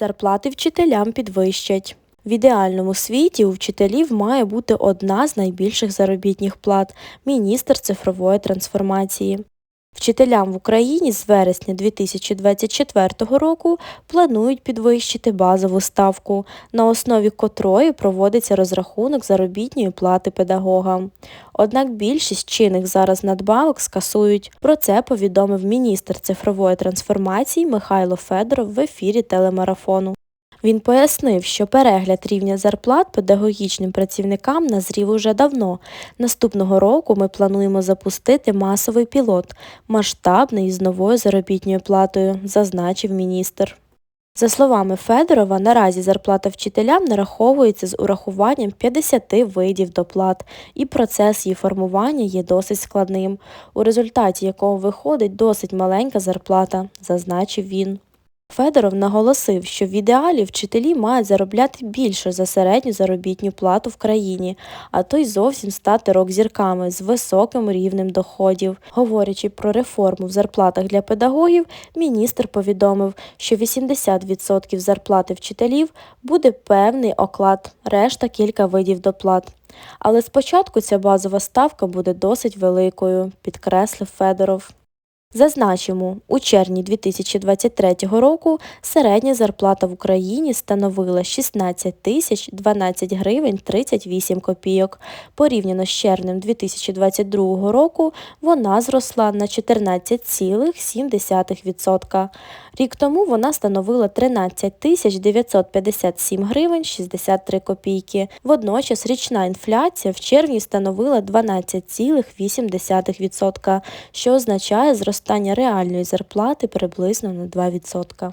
Зарплати вчителям підвищать. В ідеальному світі у вчителів має бути одна з найбільших заробітних плат – міністр цифрової трансформації. Вчителям в Україні з вересня 2024 року планують підвищити базову ставку, на основі котрої проводиться розрахунок заробітної плати педагогам. Однак більшість чинних зараз надбавок скасують. Про це повідомив міністр цифрової трансформації Михайло Федоров в ефірі телемарафону. Він пояснив, що перегляд рівня зарплат педагогічним працівникам назрів уже давно. Наступного року ми плануємо запустити масовий пілот, масштабний із новою заробітною платою, зазначив міністр. За словами Федорова, наразі зарплата вчителям нараховується з урахуванням 50 видів доплат, і процес її формування є досить складним, у результаті якого виходить досить маленька зарплата, зазначив він. Федоров наголосив, що в ідеалі вчителі мають заробляти більше за середню заробітну плату в країні, а то й зовсім стати рок-зірками з високим рівнем доходів. Говорячи про реформу в зарплатах для педагогів, міністр повідомив, що 80% зарплати вчителів буде певний оклад, решта кілька видів доплат. Але спочатку ця базова ставка буде досить великою, підкреслив Федоров. Зазначимо, у червні 2023 року середня зарплата в Україні становила 16 тисяч 12 гривень 38 копійок. Порівняно з червнем 2022 року вона зросла на 14,7%. Рік тому вона становила 13 тисяч 957 гривень 63 копійки. Водночас річна інфляція в червні становила 12,8%, що означає зростання реальної зарплати приблизно на 2%.